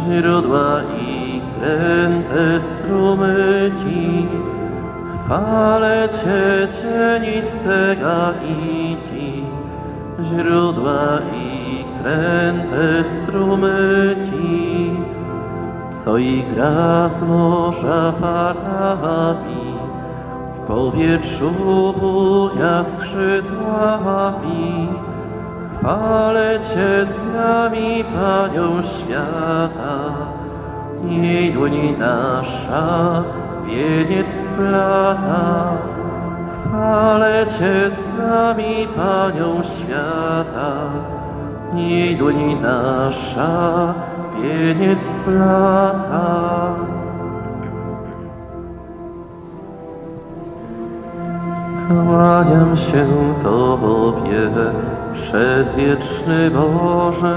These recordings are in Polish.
źródła i kręte strumyki. Chwalę Cię, cieniste gajki, źródła i kręte strumyki. Co i gra z morza falami, w powietrzu buja skrzydłami. Chwalę Cię z nami, Panią świata, jej dłoni nasza wieniec splata. Chwalę Cię z nami, Panią świata, jej dłoni nasza wieniec splata. Kłaniam się Tobie, przedwieczny Boże,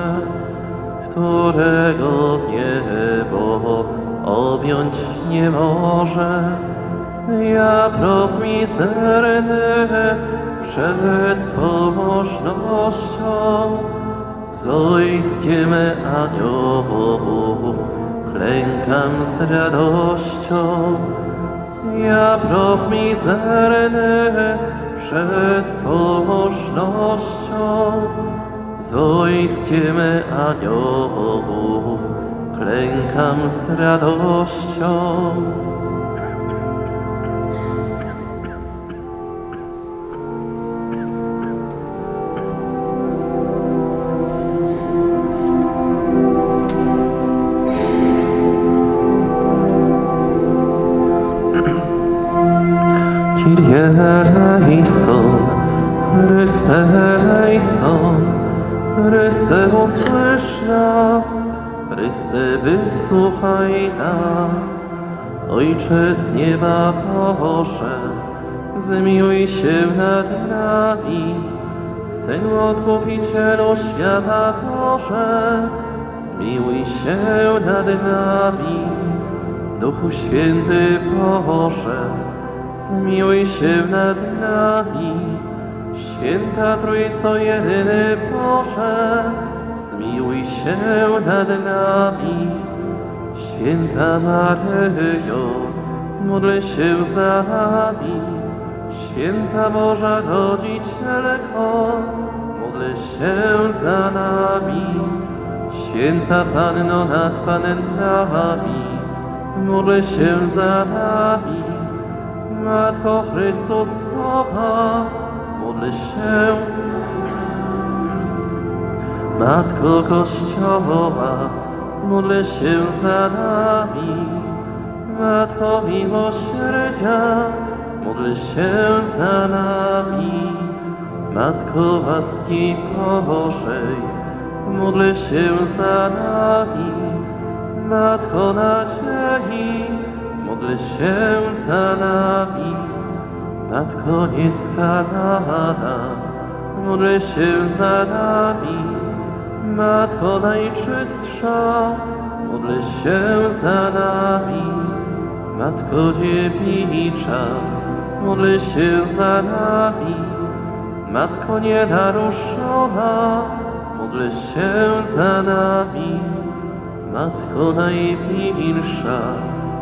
którego niebo objąć nie może. Ja prow mizerny przed Twą możnością, z wojskiem aniołów klękam z radością. Ja prow mizerny przed Twą możnością, z wojskiem aniołów klękam z radością. Chryste eleison, Chryste usłysz nas, Chryste wysłuchaj nas. Ojcze z nieba Boże, zmiłuj się nad nami, Synu Odkupicielu świata Boże, zmiłuj się nad nami. Duchu Święty Boże, zmiłuj się nad nami. Święta Trójco jedyny Boże, zmiłuj się nad nami. Święta Maryjo, módl się za nami. Święta Boża Rodzicielko, módl się za nami. Święta Panno nad Pannami, módl się za nami. Matko Chrystusowa, módl się. Matko Kościoła, módl się za nami. Matko Miłosierdzia, módl się za nami. Matko łaski Bożej, módl się za nami. Matko nadziei, módl się za nami. Matko nieskalana, módl się za nami. Matko najczystsza, módl się za nami. Matko dziewicza, módl się za nami. Matko nienaruszona, módl się za nami. Matko najmilsza,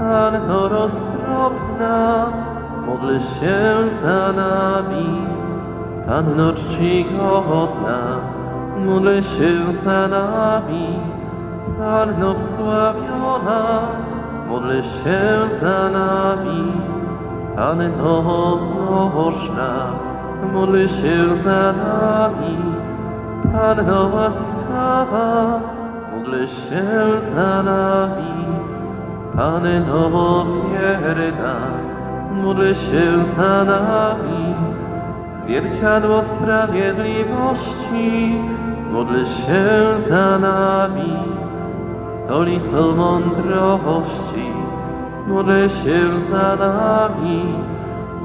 Panno roztropna, módl się za nami. Panno czcigodna, módl się za nami. Panno wsławiona, módl się za nami. Panno można, módl się za nami. Panno łaskawa, módl się za nami. Panno wierna, módl się za nami. Zwierciadło sprawiedliwości, módl się za nami. Stolicą mądrości, módl się za nami.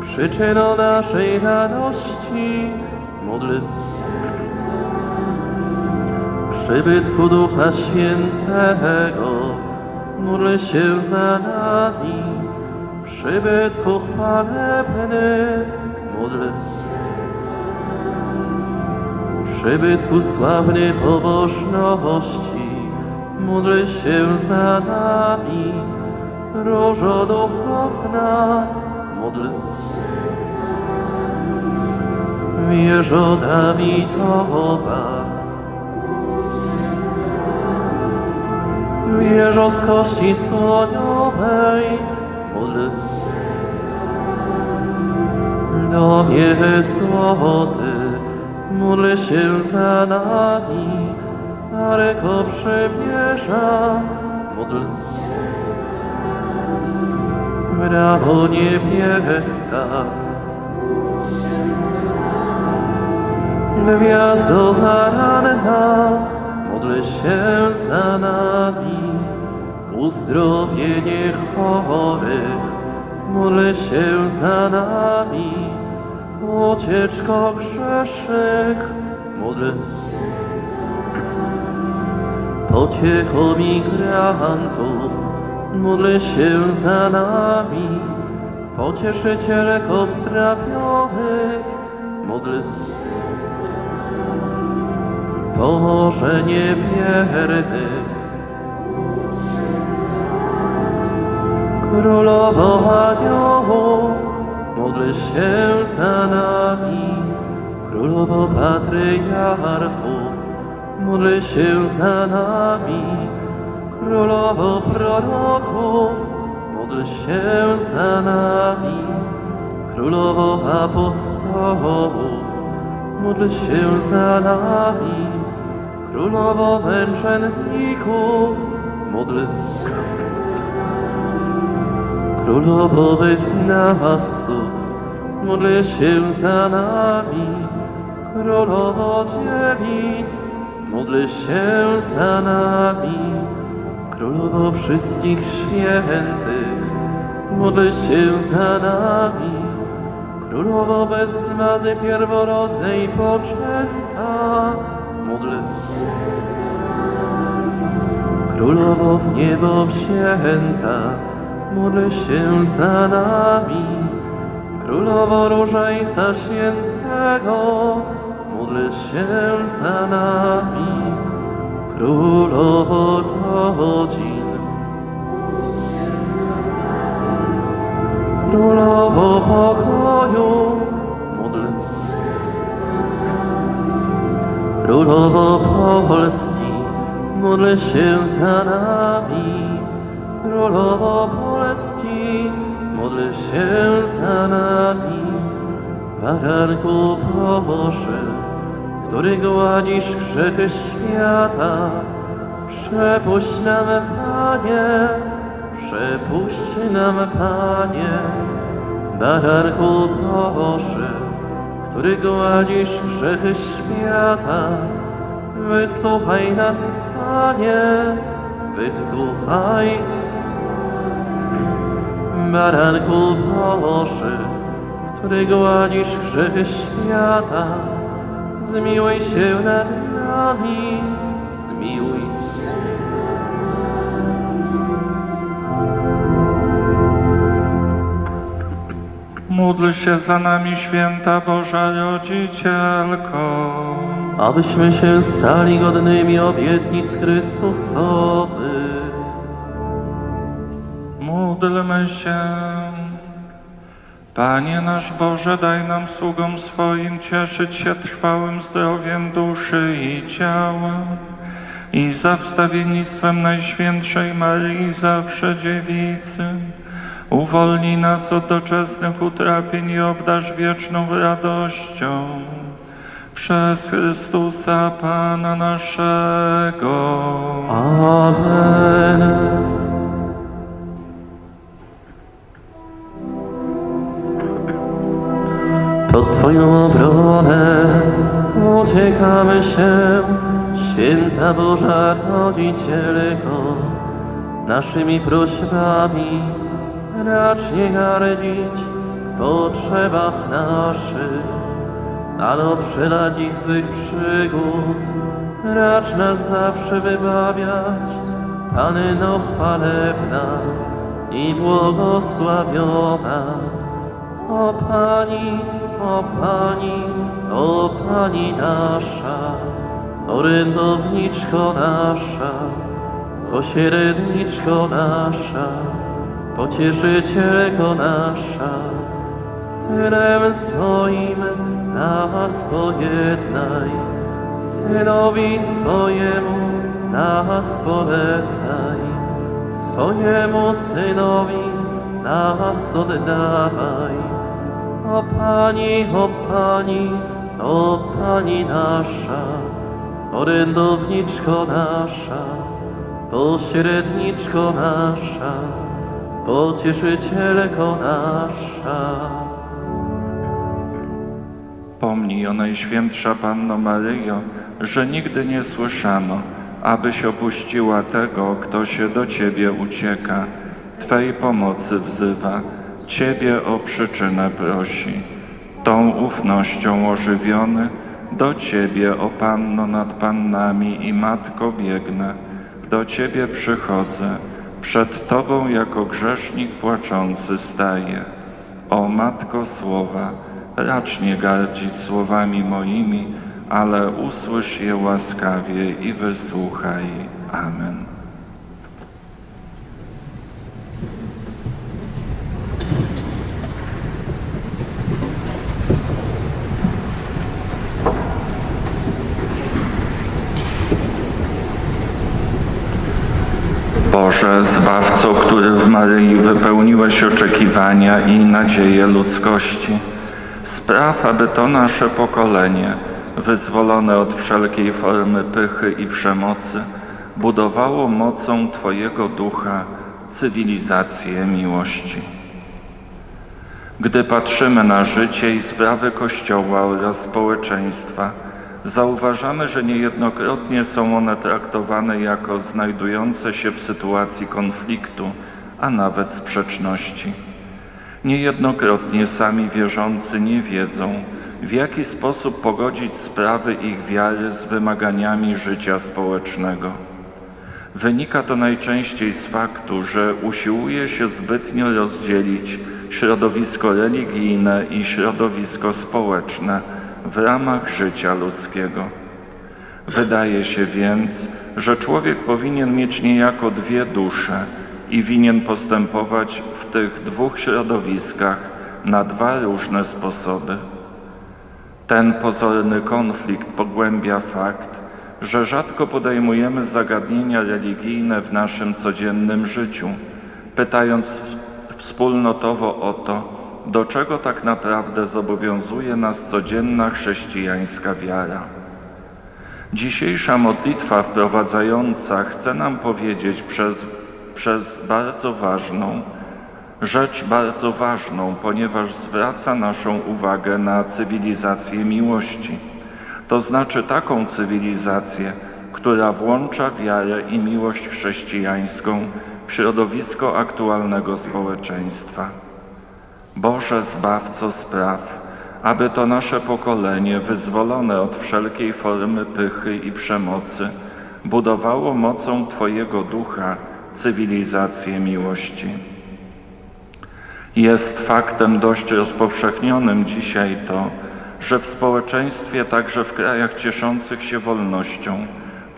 Przyczyną naszej radości, módl przybytku Ducha Świętego, módl się za nami. Przybytku chwalebny, módl przybytku sławnej pobożności, módl się za nami. Różo duchowna, módl Wieżo Dawidowa, Wieżo z kości słoniowej, módl Domie złoty, módl się za nami, Arko przymierza, módl. Brawo niebieska, Gwiazdo zaranna, módl się za nami. Uzdrowienie chorych, módl się za nami. Ucieczko grzesznych, módl Pociechą migrantów, módl się za nami. Pocieszyciele strapionych, módl Wspomożenie wiernych. Królowo aniołów, módl się za nami. Królowo patriarchów, módl się za nami. Królowo proroków, módl się za nami. Królowo apostołów, módl się za nami. Królowo męczenników, módl Królowo wyznawców, módl się za nami. Królowo dziewic, módl się za nami. Królowo wszystkich świętych, módl się za nami. Królowo bez mazy pierworodnej poczęta, módl Królowo w niebo wzięta, módl się za nami. Królowo Różańca Świętego, módl się za nami. Królowo godzin, Królowo pokoju, módl Królowo Polski, módl się za nami. Królowo Polski, módl się za nami. Baranku Boży, który gładzisz grzechy świata, przepuść nam, Panie, przepuść nam, Panie. Baranku Boży, który gładzisz grzechy świata, wysłuchaj nas, Panie, wysłuchaj. Baranku Boży, który gładzisz grzechy świata, zmiłuj się nad nami, zmiłuj się. Módl się za nami, święta Boża Rodzicielko. abyśmy się stali godnymi obietnic Chrystusowych. Módlmy się. Panie nasz Boże, daj nam sługom swoim cieszyć się trwałym zdrowiem duszy i ciała i za wstawiennictwem Najświętszej Marii zawsze Dziewicy. Uwolnij nas od doczesnych utrapień i obdarz wieczną radością. Przez Chrystusa Pana naszego. Twoją obronę uciekamy się, Święta Boża Rodzicielko, naszymi prośbami racz nie gardzić w potrzebach naszych, ale od wszelakich złych przygód racz nas zawsze wybawiać. Panno chwalebna i błogosławiona, o Pani, o Pani, o Pani nasza, orędowniczko nasza, pośredniczko nasza, pocieszycielko nasza, Synem swoim nas pojednaj, Synowi swojemu nas polecaj, swojemu Synowi nas oddawaj. O Pani, o Pani, o Pani nasza, orędowniczko nasza, pośredniczko nasza, pocieszycielko nasza. Pomnij o Najświętsza Panno Maryjo, że nigdy nie słyszano, abyś opuściła tego, kto się do Ciebie ucieka. Twej pomocy wzywa, Ciebie o przyczynę prosi. Tą ufnością ożywiony, do Ciebie, o Panno nad Pannami i Matko biegnę. Do Ciebie przychodzę, przed Tobą jako grzesznik płaczący staję. O Matko Słowa, racz nie gardzić słowami moimi, ale usłysz je łaskawie i wysłuchaj. Amen. Boże, Zbawco, który w Maryi wypełniłeś oczekiwania i nadzieje ludzkości, spraw, aby to nasze pokolenie, wyzwolone od wszelkiej formy pychy i przemocy, budowało mocą Twojego ducha cywilizację miłości. Gdy patrzymy na życie i sprawy Kościoła oraz społeczeństwa, zauważamy, że niejednokrotnie są one traktowane jako znajdujące się w sytuacji konfliktu, a nawet sprzeczności. Niejednokrotnie sami wierzący nie wiedzą, w jaki sposób pogodzić sprawy ich wiary z wymaganiami życia społecznego. Wynika to najczęściej z faktu, że usiłuje się zbytnio rozdzielić środowisko religijne i środowisko społeczne w ramach życia ludzkiego. Wydaje się więc, że człowiek powinien mieć niejako dwie dusze i winien postępować w tych dwóch środowiskach na dwa różne sposoby. Ten pozorny konflikt pogłębia fakt, że rzadko podejmujemy zagadnienia religijne w naszym codziennym życiu, pytając wspólnotowo o to, do czego tak naprawdę zobowiązuje nas codzienna chrześcijańska wiara. Dzisiejsza modlitwa wprowadzająca chce nam powiedzieć przez, przez bardzo ważną, rzecz bardzo ważną, ponieważ zwraca naszą uwagę na cywilizację miłości. To znaczy taką cywilizację, która włącza wiarę i miłość chrześcijańską w środowisko aktualnego społeczeństwa. Boże Zbawco spraw, aby to nasze pokolenie, wyzwolone od wszelkiej formy pychy i przemocy, budowało mocą Twojego ducha cywilizację miłości. Jest faktem dość rozpowszechnionym dzisiaj to, że w społeczeństwie, także w krajach cieszących się wolnością,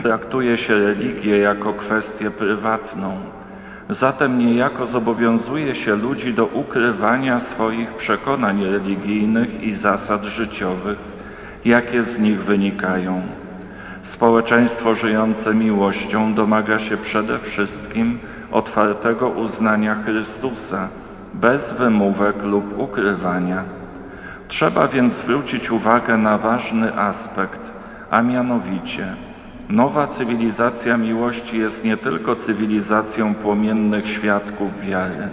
traktuje się religię jako kwestię prywatną. Zatem niejako zobowiązuje się ludzi do ukrywania swoich przekonań religijnych i zasad życiowych, jakie z nich wynikają. Społeczeństwo żyjące miłością domaga się przede wszystkim otwartego uznania Chrystusa, bez wymówek lub ukrywania. Trzeba więc zwrócić uwagę na ważny aspekt, a mianowicie nowa cywilizacja miłości jest nie tylko cywilizacją płomiennych świadków wiary,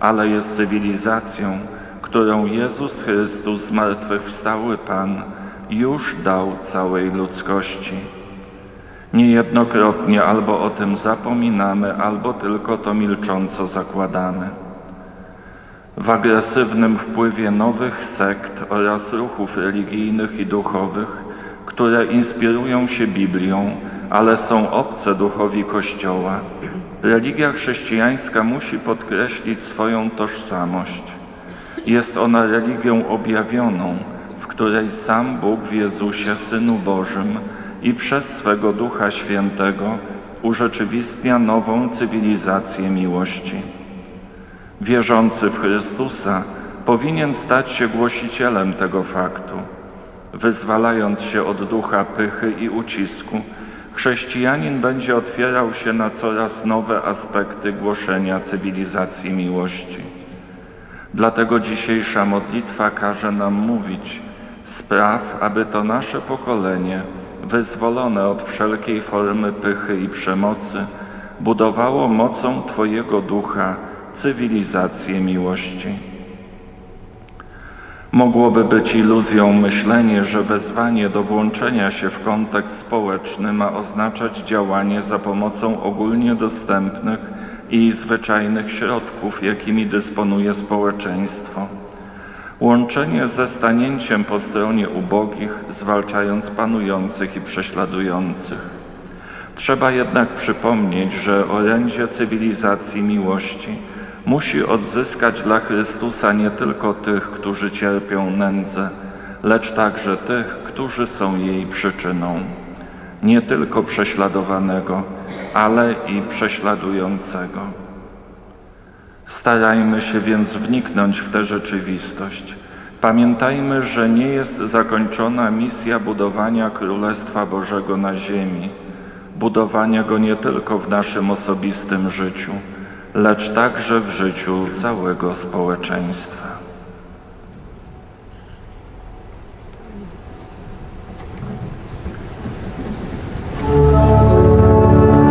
ale jest cywilizacją, którą Jezus Chrystus, zmartwychwstały Pan, już dał całej ludzkości. Niejednokrotnie albo o tym zapominamy, albo tylko to milcząco zakładamy. W agresywnym wpływie nowych sekt oraz ruchów religijnych i duchowych, które inspirują się Biblią, ale są obce duchowi Kościoła, religia chrześcijańska musi podkreślić swoją tożsamość. Jest ona religią objawioną, w której sam Bóg w Jezusie, Synu Bożym i przez swego Ducha Świętego urzeczywistnia nową cywilizację miłości. Wierzący w Chrystusa powinien stać się głosicielem tego faktu. Wyzwalając się od ducha pychy i ucisku, chrześcijanin będzie otwierał się na coraz nowe aspekty głoszenia cywilizacji miłości. Dlatego dzisiejsza modlitwa każe nam mówić: Spraw, aby to nasze pokolenie, wyzwolone od wszelkiej formy pychy i przemocy, budowało mocą Twojego ducha cywilizację miłości. Mogłoby być iluzją myślenie, że wezwanie do włączenia się w kontekst społeczny ma oznaczać działanie za pomocą ogólnie dostępnych i zwyczajnych środków, jakimi dysponuje społeczeństwo. Łączenie ze stanięciem po stronie ubogich, zwalczając panujących i prześladujących. Trzeba jednak przypomnieć, że orędzie cywilizacji miłości musi odzyskać dla Chrystusa nie tylko tych, którzy cierpią nędzę, lecz także tych, którzy są jej przyczyną. Nie tylko prześladowanego, ale i prześladującego. Starajmy się więc wniknąć w tę rzeczywistość. Pamiętajmy, że nie jest zakończona misja budowania Królestwa Bożego na ziemi, budowania go nie tylko w naszym osobistym życiu, lecz także w życiu całego społeczeństwa.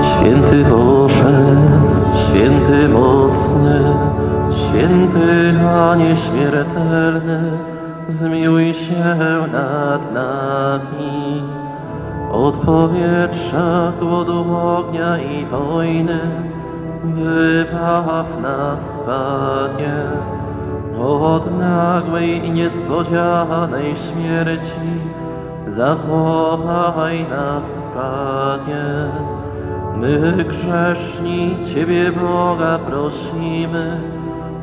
Święty Boże, święty mocny, święty a nieśmiertelny, zmiłuj się nad nami. Od powietrza, głodu ognia i wojny, wybaw nas, Panie. Od nagłej i niespodzianej śmierci, zachowaj nas, Panie. My grzeszni Ciebie Boga prosimy,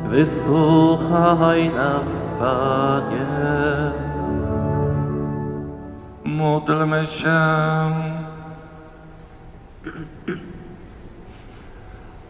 wysłuchaj nas, Panie. Módlmy się.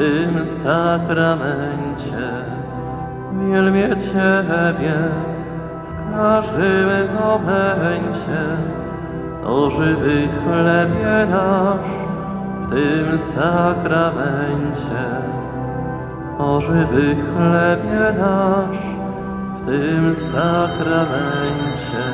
Tym sakramencie. Wielbię Ciebie w każdym momencie, o żywy chlebie nasz tym sakramencie. O żywy chlebie nasz w tym sakramencie.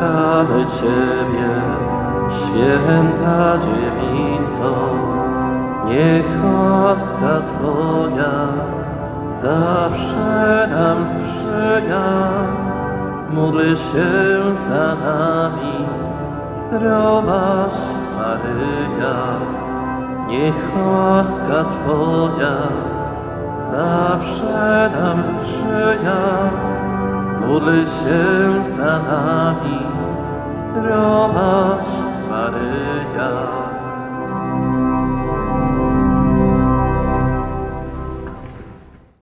Błagamy Ciebie, Święta Dziewico, niech łaska Twoja zawsze nam sprzyja. Módl się za nami, zdrowaś Maryja, niech łaska Twoja zawsze nam sprzyja. Módl się za nami, zdrowaś Maryja.